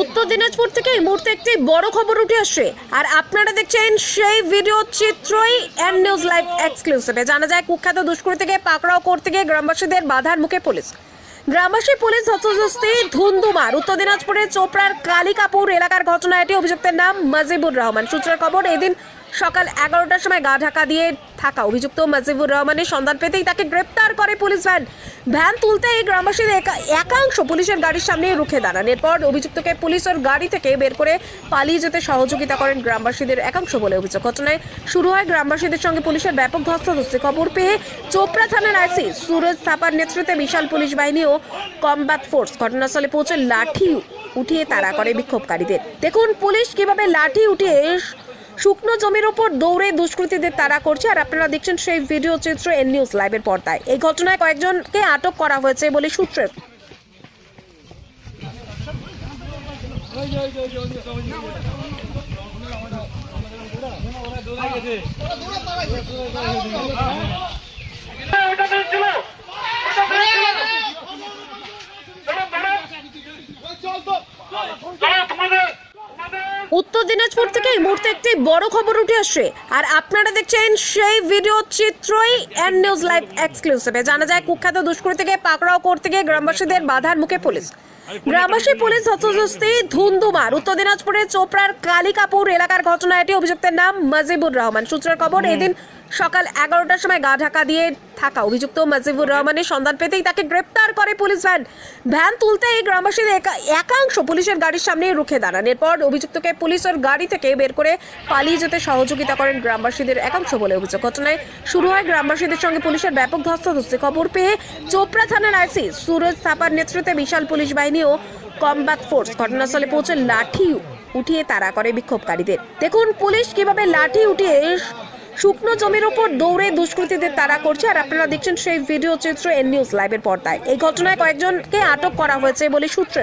উত্তর দিনাজপুর থেকে এই মুহূর্তে একটি বড় খবর উঠে আসছে। আর আপনারা দেখছেন সেই ভিডিও চিত্রই এন নিউজ লাইভ এক্সক্লুসিভে। জানা যায়, কুখ্যাত দুষ্কৃতীকে পাকড়াও করতে গিয়ে গ্রামবাসীদের বাধার মুখে পুলিশ। গ্রামবাসী পুলিশ হস্তজস্তি ধুন্দুমার। উত্তর দিনাজপুরের চোপড়ার কালিকাপুর এলাকার ঘটনা এটি অভিযুক্তের নাম মাজিবুর রহমান। সূত্রের খবর, এদিন সকাল এগারোটার সময় গা ঢাকা দিয়ে থাকা অভিযুক্ত মাজিবুর রহমানের সন্ধান পেতেই তাকে গ্রেপ্তার করে পুলিশ ভ্যান। ভ্যান তুলতে এই গ্রামবাসীর একা- একাংশ পুলিশের গাড়ির সামনে রুখে দাঁড়ান। এরপর অভিযুক্তকে পুলিশ ওর গাড়ি থেকে বের করে পালিয়ে যেতে সহযোগিতা করেন গ্রামবাসীদের একাংশ বলে অভিযোগ। ঘটনায় শুরু হয় গ্রামবাসীদের সঙ্গে পুলিশের ব্যাপক ধস্তাধস্তি। খবর পেয়ে চোপড়া থানার আইসি সুরজ থাপার নেতৃত্বে বিশাল পুলিশ বাহিনী ও কমব্যাট ফোর্স ঘটনাস্থলে পৌঁছে লাঠি উঠিয়ে তাড়া করে বিক্ষোভকারীদের। দেখুন পুলিশ কীভাবে লাঠি উঠিয়ে শুকনো জমির ওপর দৌড়ে দুষ্কৃতীদের তাড়া করছে। আর আপনারা দেখছেন সেই ভিডিও চিত্র এন নিউজ লাইভের পর্দায়। এই ঘটনায় কয়েকজনকে আটক করা হয়েছে বলে সূত্রে। উত্তর দিনাজপুর থেকে এই মুহূর্তে একটি বড় খবর উঠে আসছে। আর আপনারা দেখছেন সেই ভিডিও চিত্রই এন নিউজ লাইভ এক্সক্লুসিভে জানা যায় কুখ্যাত দুষ্কৃতীকে পাকড়াও করতে গিয়ে গ্রামবাসীদের বাধার মুখে পুলিশ। গ্রামবাসী পুলিশ হস্তজস্তি উত্তর দিনাজপুরের চোপড়ার কালিকাপুর এলাকার ঘটনা এটি অভিযুক্তের নাম মাজিবুর রহমান। সূত্রের খবর এদিন সকাল এগারোটার সময় গা ঢাকা দিয়ে থাকা অভিযুক্ত মাজিবুর রহমানের সন্ধান পেতেই তাকে গ্রেপ্তার করে পুলিশ ভ্যান। ভ্যান তুলতে এই গ্রামবাসীর একা- একাংশ পুলিশের গাড়ির সামনে রুখে দাঁড়ান। এরপর অভিযুক্তকে পুলিশ ওর গাড়ি থেকে বের করে পালিয়ে যেতে সহযোগিতা করেন গ্রামবাসীদের একাংশ বলে অভিযোগ। ঘটনায় শুরু হয় গ্রামবাসীদের সঙ্গে পুলিশের ব্যাপক ধস্তাধস্তি। খবর পেয়ে চোপড়া থানার আইসি সুরজ থাপার নেতৃত্বে বিশাল পুলিশ বাহিনী ও কমব্যাট ফোর্স ঘটনাস্থলে পৌঁছে লাঠি উঠিয়ে তারা করে বিক্ষোভকারীদের। দেখুন পুলিশ কীভাবে লাঠি উঠিয়ে শুকনো জমির ওপর দৌড়ে দুষ্কৃতীদের তারা করছে, আর আপনারা দেখছেন সেই ভিডিও চিত্র এন নিউজ লাইভের পর্দায়। এই ঘটনায় কয়েকজনকে আটক করা হয়েছে বলে সূত্রে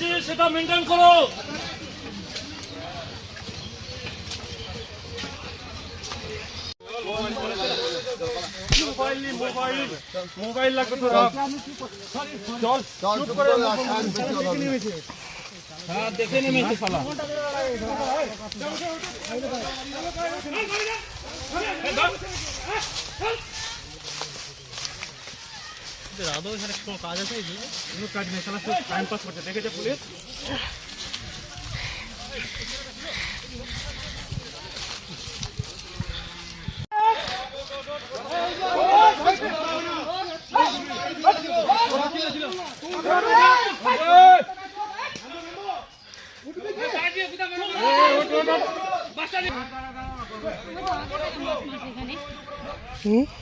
যেটা সেটা মেনটেন করো। মোবাইল মোবাইল লাগবে তো রাখ। চল চুপ করে কোনো কাজ নেই শালা শুধু টাইম পাস করছে। দেখেছে পুলিশ?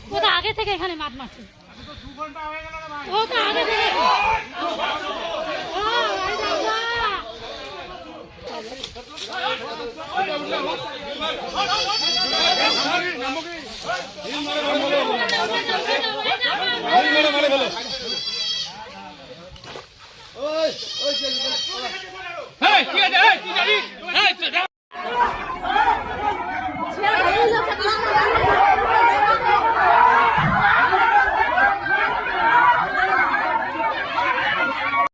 ও তো আগে থেকে এখানে মাঠ মারছে ও তো আগে মেরে ফেলো